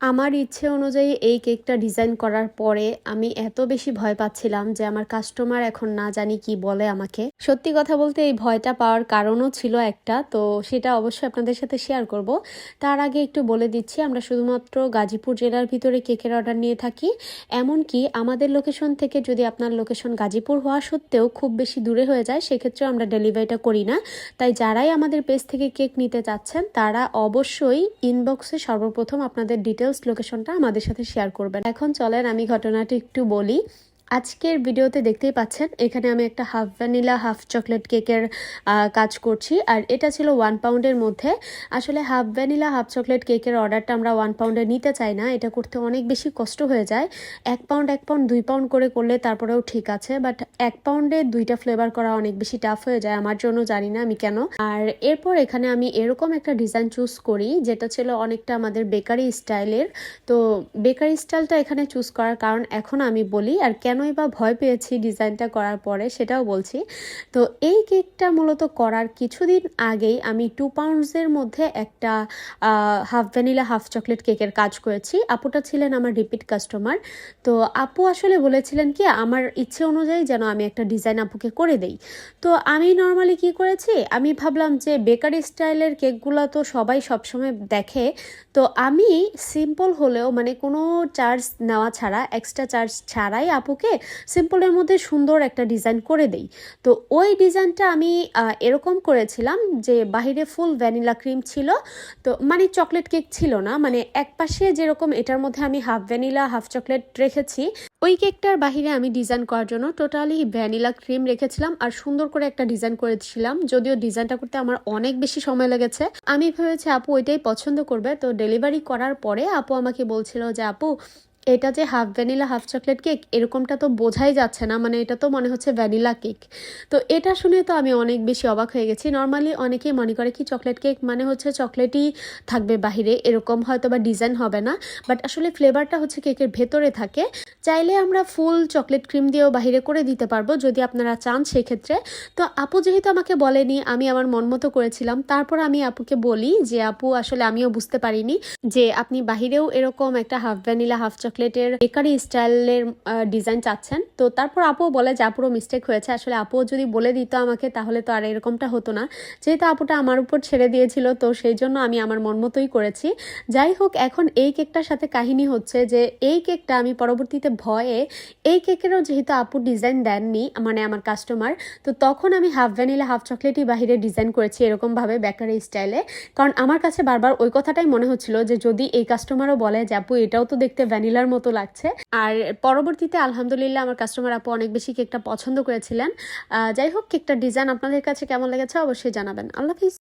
আমার ইচ্ছে অনুযায়ী এই কেকটা ডিজাইন করার পরে আমি এত বেশি ভয় পাচ্ছিলাম যে আমার কাস্টমার এখন না জানি কি বলে আমাকে। সত্যি কথা বলতে এই ভয়টা পাওয়ার কারণও ছিল একটা, তো সেটা অবশ্যই আপনাদের সাথে শেয়ার করব। তার আগে একটু বলে দিচ্ছি, আমরা শুধুমাত্র গাজীপুর জেলার ভিতরে কেকের অর্ডার নিয়ে থাকি। এমনকি আমাদের লোকেশন থেকে যদি আপনার লোকেশন গাজীপুর হওয়া সত্ত্বেও খুব বেশি দূরে হয়ে যায় সেক্ষেত্রে আমরা ডেলিভারিটা করি না। তাই যারাই আমাদের পেজ থেকে কেক নিতে চাচ্ছেন, তারা অবশ্যই ইনবক্সে সর্বপ্রথম আপনাদের ডিটেলস লোকেশনটা আমাদের সাথে শেয়ার করবেন। এখন চলেন আমি ঘটনাটি একটু বলি। আজকের ভিডিওতে দেখতেই পাচ্ছেন, এখানে আমি একটা হাফ ভ্যানিলা, হাফ চকলেট কেকের কাজ করছি। আর এটা ছিল ওয়ান পাউন্ডের মধ্যে। আসলে হাফ ভ্যানিলা, হাফ চকলেট কেকের অর্ডারটা আমরা ওয়ান পাউন্ডে নিতে চাই না। এটা করতে অনেক বেশি কষ্ট হয়ে যায়। এক পাউন্ড এক পাউন্ড দুই পাউন্ড করে করলে তারপরেও ঠিক আছে। বাট এক পাউন্ডে দুইটা ফ্লেভার করা অনেক বেশি টাফ হয়ে যায় আমার জন্য, জানি না আমি কেন। আর এরপর এখানে আমি এরকম একটা ডিজাইন চুজ করি, যেটা ছিল অনেকটা আমাদের বেকারি স্টাইলের তো বেকারি স্টাইলটা এখানে চুজ করার কারণ এখন আমি বলি, আর কেনই বা ভয় পেয়েছি ডিজাইনটা করার পরে সেটাও বলছি। তো এই কেকটা মূলত করার কিছুদিন আগেই আমি টু পাউন্ডসের মধ্যে একটা হাফ ভ্যানিলা, হাফ চকলেট কেকের কাজ করেছি। আপুটা ছিলেন আমার রিপিট কাস্টমার। তো আপু আসলে বলেছিলেন কি, আমার ইচ্ছে অনুযায়ী যেন আমি একটা ডিজাইন আপুকে করে দেই। তো আমি নর্মালি কি করেছি, আমি ভাবলাম যে বেকারি স্টাইলের কেকগুলো তো সবাই সবসময় দেখে। তো আমি সিম্পল হলেও মানে কোনো চার্জ নেওয়া ছাড়া, এক্সট্রা চার্জ ছাড়াই আপুকে সিম্পলের মধ্যে সুন্দর একটা ডিজাইন করে দেই। তো ওই ডিজাইনটা আমি এরকম করেছিলাম যে বাহিরে ফুল ভ্যানিলা ক্রিম ছিল, তো মানে চকলেট কেক ছিল না মানে এক পাশে যেরকম এটার মধ্যে আমি হাফ ভ্যানিলা, হাফ চকলেট রেখেছি, ওই কেকটার বাহিরে আমি ডিজাইন করার জন্য টোটালি ভ্যানিলা ক্রিম রেখেছিলাম আর সুন্দর করে একটা ডিজাইন করেছিলাম, যদিও ডিজাইনটা করতে আমার অনেক বেশি সময় লেগেছে। আমি ভেবেছি, আপু, ওইটাই পছন্দ করবে। তো ডেলিভারি করার পরে আপু আমাকে বলছিল যে, আপু এটা যে half vanilla half chocolate cake এরকমটা তো বোঝাই যাচ্ছে না। মানে এটা তো মনে হচ্ছে ভ্যানিলা কেক তো এটা শুনে তো আমি অনেক বেশি অবাক হয়ে গেছি। নর্মালি অনেকেই মনে করে কি চকলেট কেক মানে হচ্ছে চকলেটই থাকবে বাহিরে, এরকম হয়তো বা ডিজাইন হবে না। বাট আসলে ফ্লেভারটা হচ্ছে কেকের ভেতরে থাকে। চাইলে আমরা ফুল চকলেট ক্রিম দিয়েও বাহিরে করে দিতে পারব, যদি আপনারা চান সেক্ষেত্রে। তো আপু যেহেতু আমাকে বলেনি, আমি আমার মন মতো করেছিলাম। তারপর আমি আপুকে বলি যে, আপু, আসলে আমিও বুঝতে পারিনি যে, আপনি বাহিরেও এরকম একটা হাফ ভ্যানিলা হাফ চকলেটের বেকারি স্টাইলের ডিজাইন চাচ্ছেন। তো তারপর আপু বলে যে, আপুরও মিস্টেক হয়েছে। আসলে আপুও যদি বলে দিত আমাকে, তাহলে তো আর এরকমটা হতো না। যেহেতু আপুটা আমার উপর ছেড়ে দিয়েছিল, তো সেই জন্য আমি আমার মন মতোই করেছি। যাই হোক, এখন এই কেকটার সাথে কাহিনী হচ্ছে যে, এই কেকটা আমি পরবর্তীতে ভয়ে, এই কেকেরও যেহেতু আপু ডিজাইন দেননি মানে আমার কাস্টমার তো তখন আমি হাফ ভ্যানিলা হাফ চকলেটই বাহিরে ডিজাইন করেছি এরকমভাবে বেকারি স্টাইলে। কারণ আমার কাছে বারবার ওই কথাটাই মনে হচ্ছিল যে, যদি এই কাস্টমারও বলে যে, আপু, এটাও তো দেখতে ভ্যানিলার মতো লাগছে। আর পরবর্তীতে আলহামদুলিল্লাহ আমার কাস্টমার আপু অনেক বেশি কেকটা পছন্দ করেছিলেন। যাই হোক কেকটার ডিজাইন আপনাদের কাছে কেমন লেগেছে অবশ্যই জানাবেন। আল্লাহ হাফিজ।